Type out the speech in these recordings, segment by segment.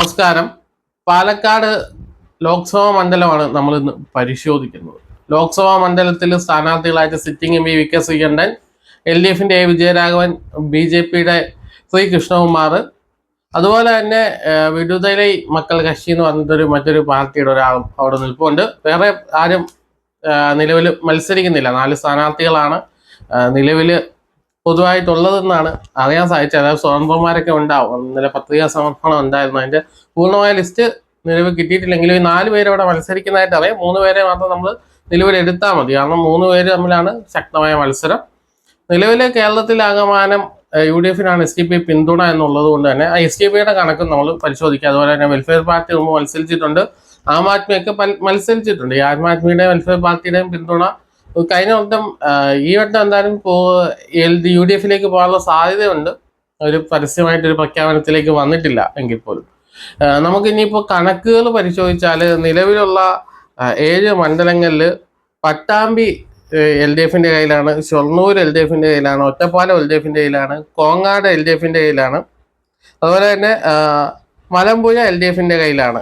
നമസ്കാരം. പാലക്കാട് ലോക്സഭാ മണ്ഡലമാണ് നമ്മൾ ഇന്ന് പരിശോധിക്കുന്നത്. ലോക്സഭാ മണ്ഡലത്തിൽ സ്ഥാനാർത്ഥികളായിട്ട് sitting M P V K Sreekandan L D എഫിന്റെ എ വിജയരാഘവൻ ബി ജെ പിയുടെ ശ്രീ കൃഷ്ണകുമാർ. അതുപോലെ തന്നെ വിടുതലൈ മക്കൾ കക്ഷി എന്ന് പറഞ്ഞിട്ടൊരു മറ്റൊരു പാർട്ടിയുടെ ഒരാളും അവിടെ നിൽപ്പുണ്ട്. വേറെ ആരും നിലവിൽ മത്സരിക്കുന്നില്ല. നാല് സ്ഥാനാർത്ഥികളാണ്. നിലവിൽ പൊതുവായിട്ടുള്ളതെന്നാണ് അറിയാൻ സാധിച്ചത്. അതായത് സ്വതന്ത്രന്മാരൊക്കെ ഉണ്ടാവും. ഇന്നലെ പത്രികാ സമർപ്പണം ഉണ്ടായിരുന്നു. അതിന്റെ പൂർണമായ ലിസ്റ്റ് നിലവിൽ കിട്ടിയിട്ടില്ലെങ്കിലും ഈ നാല് പേര് ഇവിടെ മത്സരിക്കുന്നതായിട്ട് അറിയാം. മൂന്ന് പേരെ മാത്രം നമ്മൾ നിലവിൽ എടുത്താൽ മതി. കാരണം മൂന്ന് പേര് തമ്മിലാണ് ശക്തമായ മത്സരം. നിലവിലെ കേരളത്തിലാകമാനം യു ഡി എഫിനാണ് എസ് ടി പി പിന്തുണ എന്നുള്ളത് കൊണ്ട് തന്നെ ആ എസ് ടി പിയുടെ കണക്കും നമ്മൾ പരിശോധിക്കുക അതുപോലെ തന്നെ വെൽഫെയർ പാർട്ടി മുമ്പ് മത്സരിച്ചിട്ടുണ്ട്. ആം ആദ്മിയൊക്കെ മത്സരിച്ചിട്ടുണ്ട്. ഈ ആം ആദ്മിയുടെയും വെൽഫെയർ പാർട്ടിയുടെയും പിന്തുണ കഴിഞ്ഞ വട്ടം ഈ വട്ടം എന്തായാലും പോ എൽ ഡി യു ഡി എഫിലേക്ക് പോകാനുള്ള സാധ്യതയുണ്ട്. ഒരു പരസ്യമായിട്ടൊരു പ്രഖ്യാപനത്തിലേക്ക് വന്നിട്ടില്ല എങ്കിൽ പോലും. നമുക്ക് ഇനിയിപ്പോൾ കണക്കുകൾ പരിശോധിച്ചാൽ നിലവിലുള്ള ഏഴ് മണ്ഡലങ്ങളിൽ പട്ടാമ്പി എൽ ഡി എഫിന്റെ കയ്യിലാണ് ഷൊർണൂർ എൽ ഡി എഫിന്റെ കയ്യിലാണ് ഒറ്റപ്പാലം എൽ ഡി എഫിന്റെ കയ്യിലാണ് കോങ്ങാട് എൽ ഡി എഫിന്റെ കയ്യിലാണ്. അതുപോലെ തന്നെ മലമ്പുഴ എൽ ഡി എഫിന്റെ കയ്യിലാണ്.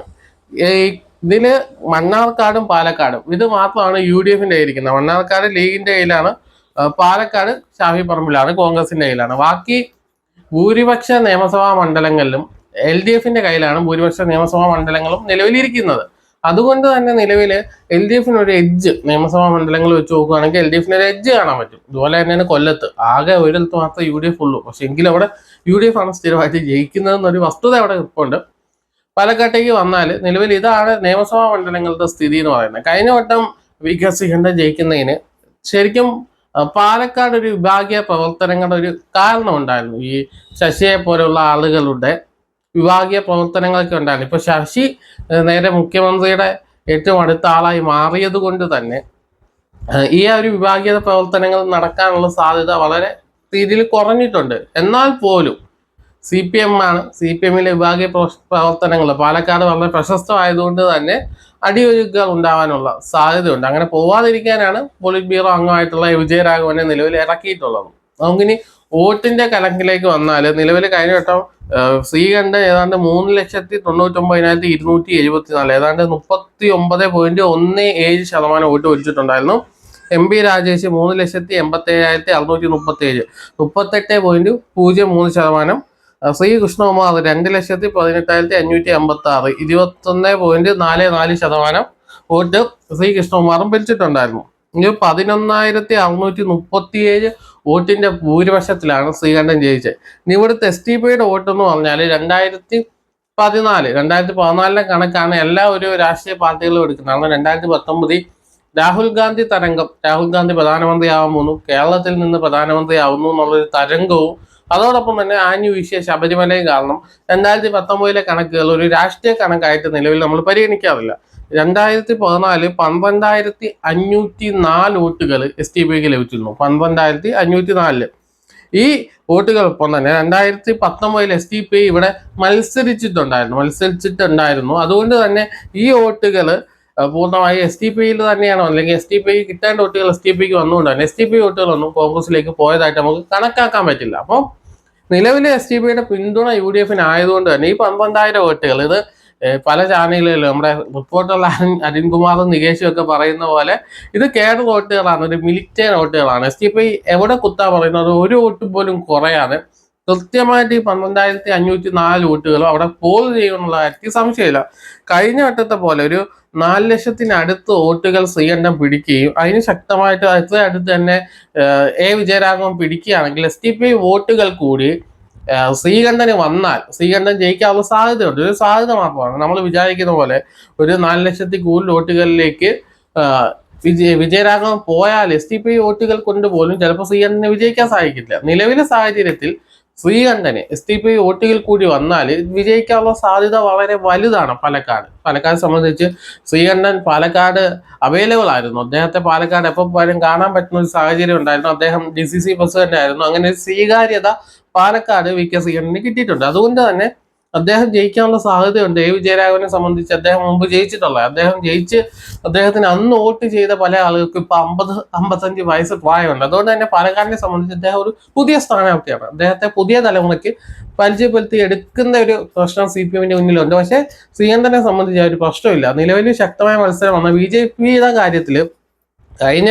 ഈ ഇതിൽ മണ്ണാർക്കാടും പാലക്കാടും. ഇത് മാത്രമാണ് യു ഡി എഫിന്റെ കയ്യിരിക്കുന്നത് മണ്ണാർക്കാട് ലീഗിന്റെ കയ്യിലാണ് പാലക്കാട് ഷാഫി പറമ്പിലാണ് കോൺഗ്രസിന്റെ കയ്യിലാണ്. ബാക്കി ഭൂരിപക്ഷ നിയമസഭാ മണ്ഡലങ്ങളിലും എൽ ഡി എഫിന്റെ കയ്യിലാണ് ഭൂരിപക്ഷ നിയമസഭാ മണ്ഡലങ്ങളും നിലവിലിരിക്കുന്നത്. അതുകൊണ്ട് തന്നെ നിലവിൽ എൽ ഡി എഫിന് ഒരു എഡ്ജ് നിയമസഭാ മണ്ഡലങ്ങൾ വെച്ച് നോക്കുകയാണെങ്കിൽ എൽ ഡി എഫിന് ഒരു എഡ്ജ് കാണാൻ പറ്റും. ഇതുപോലെ തന്നെയാണ് കൊല്ലത്ത്. ആകെ ഒരിടത്ത് മാത്രമേ യു ഡി എഫ് ഉള്ളൂ. പക്ഷെ എങ്കിലും അവിടെ യു ഡി എഫ് ആണ് സ്ഥിരമായിട്ട് ജയിക്കുന്നതെന്നൊരു വസ്തുത അവിടെ ഇരിപ്പുണ്ട് പാലക്കാട്ടേക്ക് വന്നാൽ നിലവിൽ ഇതാണ് നിയമസഭാ മണ്ഡലങ്ങളുടെ സ്ഥിതി എന്ന് പറയുന്നത്. കഴിഞ്ഞ വട്ടം വി കെ ജയിക്കുന്നതിന് ശരിക്കും പാലക്കാട് ഒരു വിഭാഗീയ പ്രവർത്തനങ്ങളുടെ ഒരു കാരണം ഉണ്ടായിരുന്നു. ഈ ശശിയെ പോലുള്ള ആളുകളുടെ വിഭാഗീയ പ്രവർത്തനങ്ങളൊക്കെ ഉണ്ടായിരുന്നു. ഇപ്പൊ ശശി നേരെ മുഖ്യമന്ത്രിയുടെ ഏറ്റവും അടുത്ത ആളായി മാറിയത് കൊണ്ട് തന്നെ ഈ ഒരു വിഭാഗീയ പ്രവർത്തനങ്ങൾ നടക്കാനുള്ള സാധ്യത വളരെ രീതിയിൽ കുറഞ്ഞിട്ടുണ്ട്. എന്നാൽ പോലും സി പി എം ആണ്. സി പി എമ്മിലെ വിഭാഗീയ പ്രവ- പ്രവർത്തനങ്ങൾ. പാലക്കാട് വളരെ പ്രശസ്തമായതുകൊണ്ട് തന്നെ അടിയൊഴുക്കുകൾ ഉണ്ടാവാനുള്ള സാധ്യതയുണ്ട്. അങ്ങനെ പോവാതിരിക്കാനാണ് പോളിറ്റ് ബ്യൂറോ അംഗമായിട്ടുള്ള വിജയരാഘവനെ നിലവിൽ ഇറക്കിയിട്ടുള്ളത്. നമുക്കിനി വോട്ടിന്റെ കലങ്കിലേക്ക് വന്നാൽ നിലവിൽ കഴിഞ്ഞ വട്ടം ശ്രീകണ്ഠ ഏതാണ്ട് മൂന്ന് ലക്ഷത്തി തൊണ്ണൂറ്റൊമ്പതിനായിരത്തി ഇരുന്നൂറ്റി എഴുപത്തി നാല് ഏതാണ്ട് മുപ്പത്തി ഒമ്പത് പോയിന്റ് ഒന്ന് ഏഴ് ശതമാനം വോട്ട് ഒഴിച്ചിട്ടുണ്ടായിരുന്നു. എം പി രാജേഷ് മൂന്ന് ലക്ഷത്തി എൺപത്തി ഏഴായിരത്തി അറുന്നൂറ്റി മുപ്പത്തി ഏഴ് മുപ്പത്തെട്ട് പോയിന്റ് പൂജ്യം മൂന്ന് ശതമാനം അഹ് ശ്രീ കൃഷ്ണകുമാർ രണ്ട് ലക്ഷത്തി പതിനെട്ടായിരത്തി അഞ്ഞൂറ്റി അമ്പത്തി ആറ് ഇരുപത്തൊന്ന് പോയിന്റ് നാല് നാല് ശതമാനം വോട്ട് ശ്രീ കൃഷ്ണകുമാറും പിരിച്ചിട്ടുണ്ടായിരുന്നു ഇത് പതിനൊന്നായിരത്തി അറുന്നൂറ്റി മുപ്പത്തി ഏഴ് വോട്ടിന്റെ ഭൂരിപക്ഷത്തിലാണ് ശ്രീകണ്ഠൻ ജയിച്ചത്. ഇനി ഇവിടുത്തെ എസ് ടി പിയുടെ വോട്ട് എന്ന് പറഞ്ഞാൽ രണ്ടായിരത്തി പതിനാല് രണ്ടായിരത്തി പതിനാലിലെ കണക്കാണ് എല്ലാ ഒരു രാഷ്ട്രീയ പാർട്ടികളും എടുക്കുന്നത്. കാരണം രണ്ടായിരത്തി പത്തൊമ്പതിൽ രാഹുൽ ഗാന്ധി തരംഗം. രാഹുൽ ഗാന്ധി പ്രധാനമന്ത്രിയാവാൻ പോകുന്നു കേരളത്തിൽ നിന്ന് പ്രധാനമന്ത്രിയാവുന്നു എന്നുള്ളൊരു തരംഗവും അതോടൊപ്പം തന്നെ ആഞ്ഞു വീശിയ ശബരിമലയും കാരണം രണ്ടായിരത്തി പത്തൊമ്പതിലെ കണക്കുകൾ ഒരു രാഷ്ട്രീയ കണക്കായിട്ട് നിലവിൽ നമ്മൾ പരിഗണിക്കാറില്ല. രണ്ടായിരത്തി പതിനാല് പന്ത്രണ്ടായിരത്തി അഞ്ഞൂറ്റി നാല് വോട്ടുകൾ എസ് ടി പിക്ക് ലഭിച്ചിരുന്നു. പന്ത്രണ്ടായിരത്തി അഞ്ഞൂറ്റി നാലിൽ ഈ വോട്ടുകൾക്കൊപ്പം തന്നെ രണ്ടായിരത്തി പത്തൊമ്പതിൽ എസ് ടി പി ഇവിടെ മത്സരിച്ചിട്ടുണ്ടായിരുന്നു. മത്സരിച്ചിട്ടുണ്ടായിരുന്നു. അതുകൊണ്ട് തന്നെ ഈ വോട്ടുകൾ പൂർണമായി എസ് ടി പിയിൽ തന്നെയാണോ? അല്ലെങ്കിൽ എസ് ടി പി കിട്ടേണ്ട വോട്ടുകൾ എസ് ടി പിക്ക് വന്നുകൊണ്ടാണ്. എസ് ടി പി വോട്ടുകളൊന്നും കോൺഗ്രസിലേക്ക് പോയതായിട്ട് നമുക്ക് കണക്കാക്കാൻ പറ്റില്ല. അപ്പോൾ നിലവിലെ എസ് ടി പിയുടെ പിന്തുണ യു ഡി എഫിന് ആയതുകൊണ്ട് തന്നെ ഈ പന്ത്രണ്ടായിരം വോട്ടുകൾ ഇത് പല ചാനലുകളിലും നമ്മുടെ റിപ്പോർട്ടർ അരുൺ അരുൺകുമാറും നികേഷും ഒക്കെ പറയുന്ന പോലെ ഇത് കേഡർ വോട്ടുകളാണ് ഒരു മിലിറ്ററി വോട്ടുകളാണ്. എസ് ടി പി എവിടെ കുത്താൻ പറയുന്നത്? ഒരു വോട്ട് പോലും കുറയാതെ കൃത്യമായിട്ട് ഈ പന്ത്രണ്ടായിരത്തി അഞ്ഞൂറ്റി നാല് വോട്ടുകളും അവിടെ പോൾ ചെയ്യുമെന്നുള്ള സംശയമില്ല. കഴിഞ്ഞ വട്ടത്തെ പോലെ ഒരു നാല് ലക്ഷത്തിനടുത്ത് വോട്ടുകൾ ശ്രീകണ്ഠം പിടിക്കുകയും അതിന് ശക്തമായിട്ട് അത്ര അടുത്ത് തന്നെ എ വിജയരാഘവൻ പിടിക്കുകയാണെങ്കിൽ എസ് ടി പി വോട്ടുകൾ കൂടി ശ്രീകണ്ഠന് വന്നാൽ ശ്രീകണ്ഠൻ ജയിക്കാനുള്ള സാധ്യതയുണ്ട്. ഒരു സാധ്യത മാത്രമാണ്. നമ്മൾ വിചാരിക്കുന്ന പോലെ ഒരു നാല് ലക്ഷത്തി കൂടുതൽ വോട്ടുകളിലേക്ക് വിജയ വിജയരാഘവൻ പോയാൽ എസ് ടി പി വോട്ടുകൾ കൊണ്ട് പോലും ചിലപ്പോൾ ശ്രീകണ്ഠന് വിജയിക്കാൻ സാധിക്കില്ല. നിലവിലെ സാഹചര്യത്തിൽ ശ്രീകണ്ഠന് എസ് ടി പി വോട്ടുകൾ കൂടി വന്നാൽ വിജയിക്കാനുള്ള സാധ്യത വളരെ വലുതാണ് പാലക്കാട്. പാലക്കാട് സംബന്ധിച്ച് ശ്രീകണ്ഠൻ പാലക്കാട് അവൈലബിൾ ആയിരുന്നു. അദ്ദേഹത്തെ പാലക്കാട് എപ്പോൾ പോയാലും കാണാൻ പറ്റുന്ന ഒരു സാഹചര്യം ഉണ്ടായിരുന്നു. അദ്ദേഹം ഡി സി സി പ്രസിഡന്റ് ആയിരുന്നു അങ്ങനെ സ്വീകാര്യത പാലക്കാട് വി കെ ശ്രീകണ്ഠന് കിട്ടിയിട്ടുണ്ട്. അതുകൊണ്ട് തന്നെ അദ്ദേഹം ജയിക്കാനുള്ള സാധ്യതയുണ്ട്. എ. വിജയരാഘവനെ സംബന്ധിച്ച് അദ്ദേഹം മുമ്പ് ജയിച്ചിട്ടുള്ള അദ്ദേഹം ജയിച്ച് അദ്ദേഹത്തിന് അന്ന് വോട്ട് ചെയ്ത പല ആളുകൾക്ക് ഇപ്പൊ അമ്പത് അമ്പത്തഞ്ച് വയസ്സ് പ്രായമുണ്ട്. അതുകൊണ്ട് തന്നെ പാലക്കാടിനെ സംബന്ധിച്ച് അദ്ദേഹം ഒരു പുതിയ സ്ഥാനാർത്ഥിയാണ്. അദ്ദേഹത്തെ പുതിയ തലമുറയ്ക്ക് പരിചയപ്പെടുത്തി എടുക്കുന്ന ഒരു പ്രശ്നം സി പി എമ്മിന്റെ മുന്നിലുണ്ട്. പക്ഷേ ശ്രീകണ്ഠനെ സംബന്ധിച്ച് ഒരു പ്രശ്നമില്ല നിലവിൽ ശക്തമായ മത്സരമാണ്. ബി ജെ പിയുടെ കാര്യത്തിൽ കഴിഞ്ഞ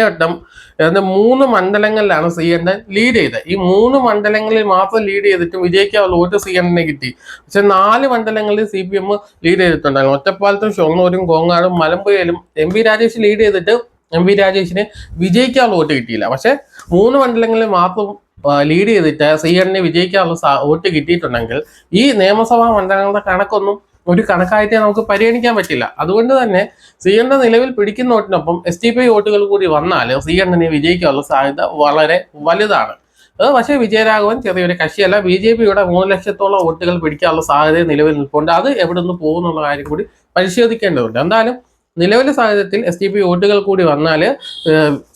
ഏതാണ്ട് മൂന്ന് മണ്ഡലങ്ങളിലാണ് സി എൻ എൻ ലീഡ് ചെയ്തത്. ഈ മൂന്ന് മണ്ഡലങ്ങളിൽ മാത്രം ലീഡ് ചെയ്തിട്ട് വിജയിക്കാനുള്ള വോട്ട് എന്നെ കിട്ടി. പക്ഷെ നാല് മണ്ഡലങ്ങളിൽ സി പി എം ലീഡ് ചെയ്തിട്ടുണ്ടായിരുന്നു. ഒറ്റപ്പാലത്തും ഷൊർണൂരും കോങ്ങാടും മലമ്പുഴയിലും എം പി രാജേഷ് ലീഡ് ചെയ്തിട്ട് എം പി രാജേഷിന് വിജയിക്കാനുള്ള വോട്ട് കിട്ടിയില്ല. പക്ഷെ മൂന്ന് മണ്ഡലങ്ങളിൽ മാത്രം ലീഡ് ചെയ്തിട്ട് സി ശ്രീകണ്ഠനെ വിജയിക്കാനുള്ള സാ- വോട്ട് കിട്ടിയിട്ടുണ്ടെങ്കിൽ ഈ നിയമസഭാ മണ്ഡലങ്ങളുടെ കണക്കൊന്നും ഒരു കണക്കായിട്ടേ നമുക്ക് പരിഗണിക്കാൻ പറ്റില്ല. അതുകൊണ്ട് തന്നെ സി എണ്ണ നിലവിൽ പിടിക്കുന്ന വോട്ടിനൊപ്പം എസ് ടി പി വോട്ടുകൾ കൂടി വന്നാൽ സി എണ്ണനെ വിജയിക്കാനുള്ള സാധ്യത വളരെ വലുതാണ്. അത് പക്ഷേ വിജയരാഘവൻ ചെറിയൊരു കക്ഷിയല്ല. ബി ജെ പിയുടെ മൂന്ന് ലക്ഷത്തോളം വോട്ടുകൾ പിടിക്കാനുള്ള സാധ്യത നിലവിൽ നിൽപ്പുണ്ട്. അത് എവിടെ നിന്ന് പോകുന്നുള്ള കാര്യം കൂടി പരിശോധിക്കേണ്ടതുണ്ട്. എന്തായാലും നിലവിലെ സാഹചര്യത്തിൽ എസ് ടി പി വോട്ടുകൾ കൂടി വന്നാൽ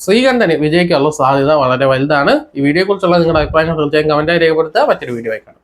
ശ്രീകണ്ഠന് വിജയിക്കാനുള്ള സാധ്യത വളരെ വലുതാണ്. ഈ വീഡിയോയെക്കുറിച്ചുള്ള നിങ്ങളുടെ അഭിപ്രായങ്ങൾ തീർച്ചയായും കമന്റായി രേഖപ്പെടുത്തുക. മറ്റൊരു വീഡിയോ ആയിക്കാണ് കാണാം.